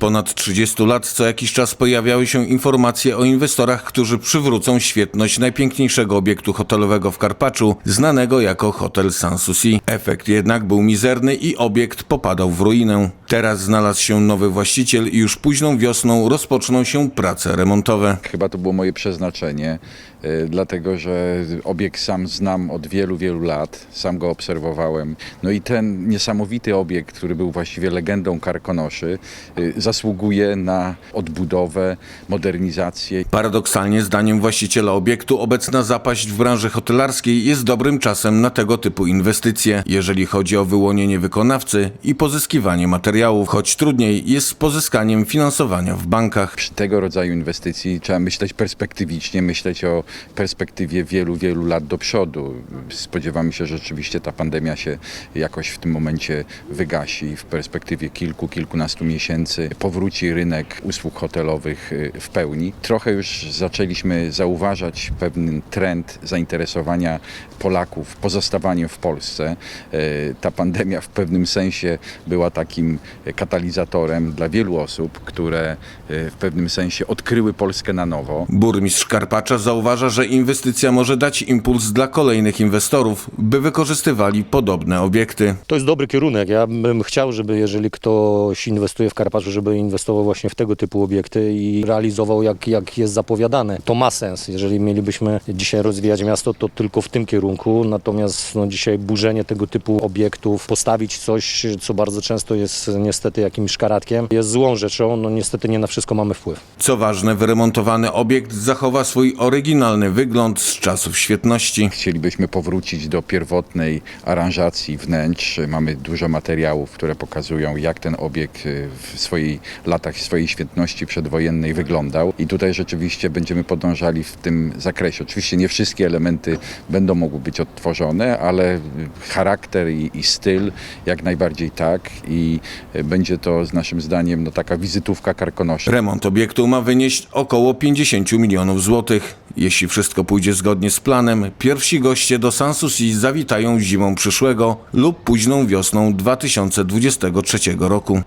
ponad 30 lat co jakiś czas pojawiały się informacje o inwestorach, którzy przywrócą świetność najpiękniejszego obiektu hotelowego w Karpaczu, znanego jako Hotel Sanssouci. Efekt jednak był mizerny i obiekt popadał w ruinę. Teraz znalazł się nowy właściciel i już późną wiosną rozpoczną się prace remontowe. Chyba to było moje przeznaczenie, y, dlatego że obiekt sam znam od wielu, wielu lat, sam go obserwowałem. No i ten niesamowity obiekt, który był właściwie legendą Karkonoszy, y, zasługuje na odbudowę, modernizację. Paradoksalnie, zdaniem właściciela obiektu, obecna zapaść w branży hotelarskiej jest dobrym czasem na tego typu inwestycje, jeżeli chodzi o wyłonienie wykonawcy i pozyskiwanie materiałów, choć trudniej jest z pozyskaniem finansowania w bankach. Przy tego rodzaju inwestycji trzeba myśleć perspektywicznie, myśleć o perspektywie wielu, wielu lat do przodu. Spodziewamy się, że rzeczywiście ta pandemia się jakoś w tym momencie wygasi. W perspektywie kilku, kilkunastu miesięcy powróci rynek usług hotelowych y, w pełni. Trochę już zaczęliśmy zauważać pewien trend zainteresowania Polaków pozostawaniem w Polsce. Y, Ta pandemia w pewnym sensie była takim katalizatorem dla wielu osób, które y, w pewnym sensie odkryły Polskę na nowo. Burmistrz Karpacza zauważa, że inwestycja może dać impuls dla kolejnych inwestorów, by wykorzystywali podobne obiekty. To jest dobry kierunek. Ja bym chciał, żeby jeżeli ktoś inwestuje w Karpaczu, żeby inwestował właśnie w tego typu obiekty i realizował jak, jak jest zapowiadane. To ma sens. Jeżeli mielibyśmy dzisiaj rozwijać miasto, to tylko w tym kierunku. Natomiast no, dzisiaj burzenie tego typu obiektów, postawić coś, co bardzo często jest niestety jakimś szkaradkiem, jest złą rzeczą. No niestety nie na wszystko mamy wpływ. Co ważne, wyremontowany obiekt zachowa swój oryginalny wygląd z czasów świetności. Chcielibyśmy powrócić do pierwotnej aranżacji wnętrz. Mamy dużo materiałów, które pokazują, jak ten obiekt y, w swojej latach swojej świetności przedwojennej wyglądał. I tutaj rzeczywiście będziemy podążali w tym zakresie. Oczywiście nie wszystkie elementy będą mogły być odtworzone, ale charakter i, i styl jak najbardziej tak. I będzie to z naszym zdaniem no, taka wizytówka Karkonoszy. Remont obiektu ma wynieść około 50 milionów złotych. Jeśli wszystko pójdzie zgodnie z planem, pierwsi goście do Sanssouci zawitają zimą przyszłego lub późną wiosną 2023 roku.